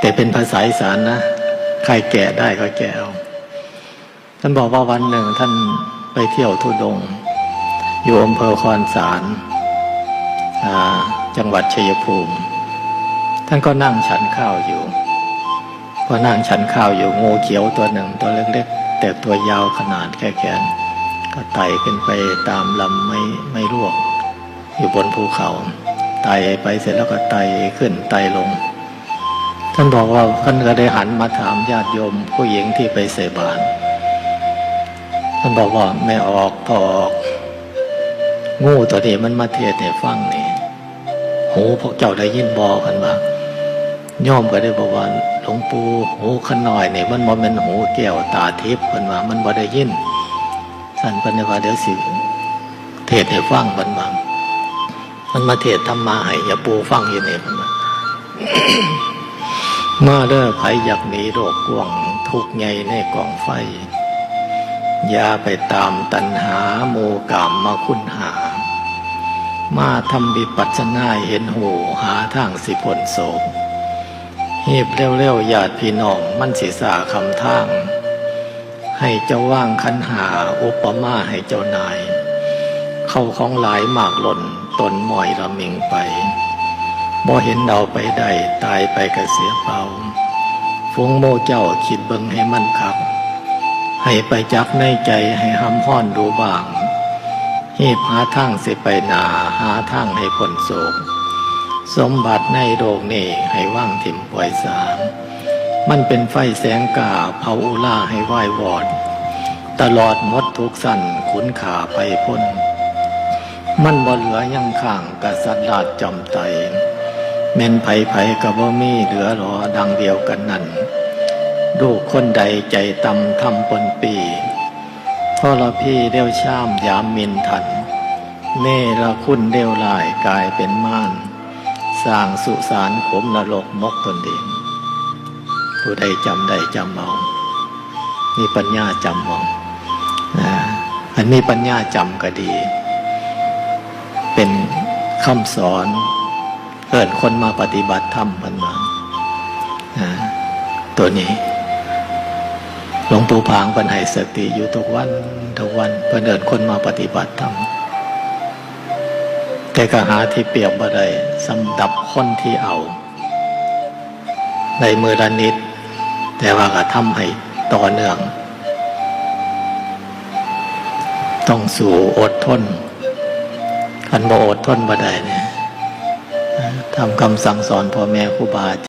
แต่เป็นภาษาอีสานนะ ใครแก่ได้ก็แก่เอา ท่านบอกว่าวันหนึ่งท่านไปเที่ยวทุดง อยู่อำเภอคอนสารจังหวัดชัยภูมิ ท่านก็นั่งฉันข้าวอยู่ก็นั่งฉันข้าวอยู่งูเขียวตัวหนึ่งตัวเล็กๆ แต่ตัวยาวขนาดแค่แขน ก็ไต่ขึ้นไปตามลำไม่ไม่รวกอยู่บนภูเขา ไต่ไปเสร็จแล้วก็ไต่ขึ้นไต่ลงานบอกว่าท่านก็ได้หันมาถามญาติโยม ผู้หญิงที่ไปเสบานท่านบอกว่าไม่ออกพอออก งูตัวนี้มันมาเทศให้ฟังนี่หูพวกเจ้าได้ยินบอกันมาย่อมก็ได้บอกว่าหลวงปู่หูขน่อยนี่มันบ่แมันหูแก้วตาทิพย์กันว่ามันบ่ได้ยินสันเปันว่าเดี๋ยวสิเทศให้ฟังบันบางมันมาเทศธรรมาให้อย่าปูฟังอยู่นี่มัน มาเด้อไผอยากหนีโรคกวงทุกข์ใหญ่ในกองไฟ อย่าไปตามตัณหาโมกามมาคุณหา มาทำวิปัสสนาเห็นหูหาทางสิผลโศกหีบเร็วๆญาติพี่น้องมันสิสาคำทาง ให้เจ้าว่างคันหาอุปมาให้เจ้านาย เข้าของหลายหมากหล่นตนหมอยละมิงไป บ่เห็นเดาไปได้ตายไปกระเสียเปล่าฟงโมเจ้าคิดเบิ่งให้มันคัก ให้ไปจักในใจให้ห้ำห้อนดูบ้างหีบหาทางเสไปนาหาทางให้พ้นโศก สมบัติในโลกนี้ให้ว่างถิ่มปล่อยสางมันเป็นไฟแสงกาเผาอุล่าให้ไหว้วอด ตลอดมดทุกสั้นขุนขาไปพ้น มันบ่เหลือยังข้างกษัตริย์ราชจำไต แม่นไผไผกับบ่มีเหลือรอดังเดียวกันนั่นลูกคนใดใจตำทำปนปีพ่อละพี่เดี่ยวชามยามมินทัน เนรคุณเดี่ยวลายกลายเป็นม่านสร้างสุสานขมนรกมกตนเองผู้ใดจำได้จำเอามีปัญญาจำเอาอ่าอันมีปัญญาจำก็ดี เป็นคำสอน เกิดคนมาปฏิบัติธรรมมันมาตัวนี้หลวงปู่ผางเป็นให้สติอยู่ทุกวันทุกวันเพื่อเดินคนมาปฏิบัติธรรมแต่ก็หาที่เปรียบบ่ได้สำดับคนที่เอา ในมือละนิด แต่ว่าก็ทำให้ต่อเนื่อง ต้องสู่อดทนคันบ่อดทนบ่ได้เนี่ย ทำคำสั่งสอนพ่อแม่ครูบาอาจารย์